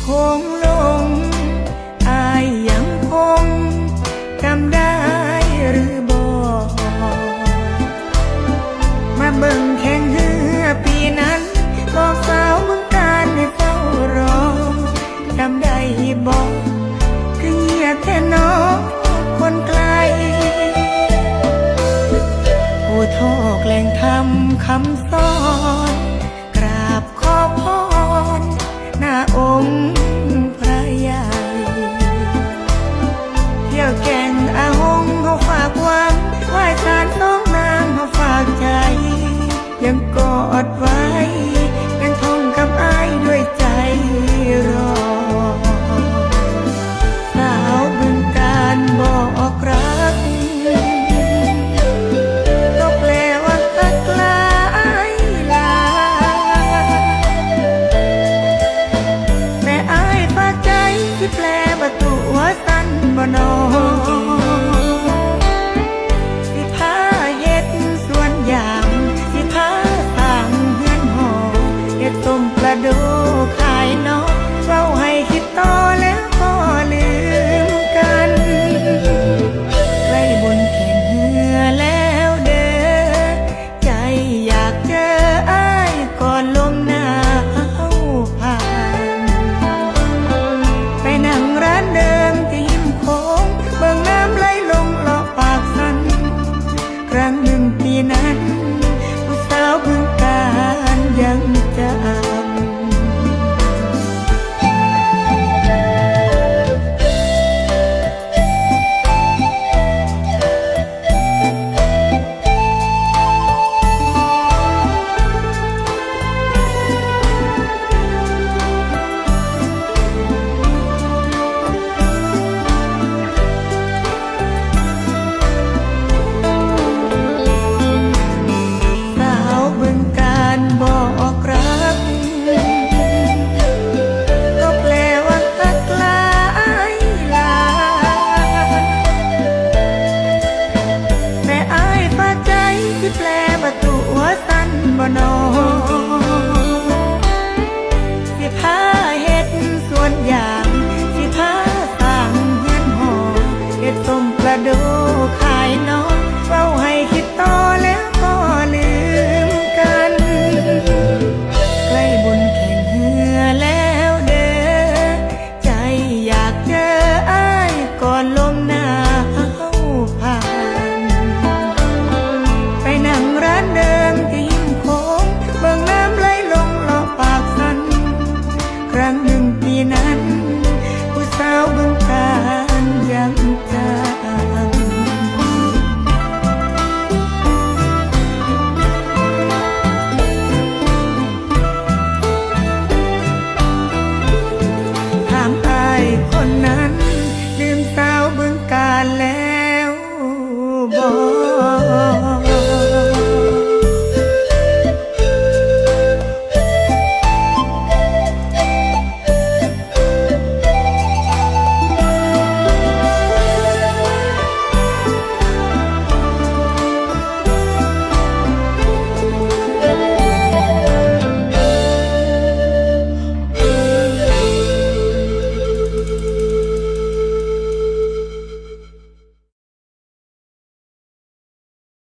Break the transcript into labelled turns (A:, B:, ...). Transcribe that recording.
A: โคงลง อายยังคงจำได้หรือบอกมาเบิ่งแข่งเฮือปีนั้น บอกสาวเมืองการให้เฝ้ารอจำได้บอกคือเหียแท่น้องคนไกลโอ้ทอกแหล่งทำคำสอน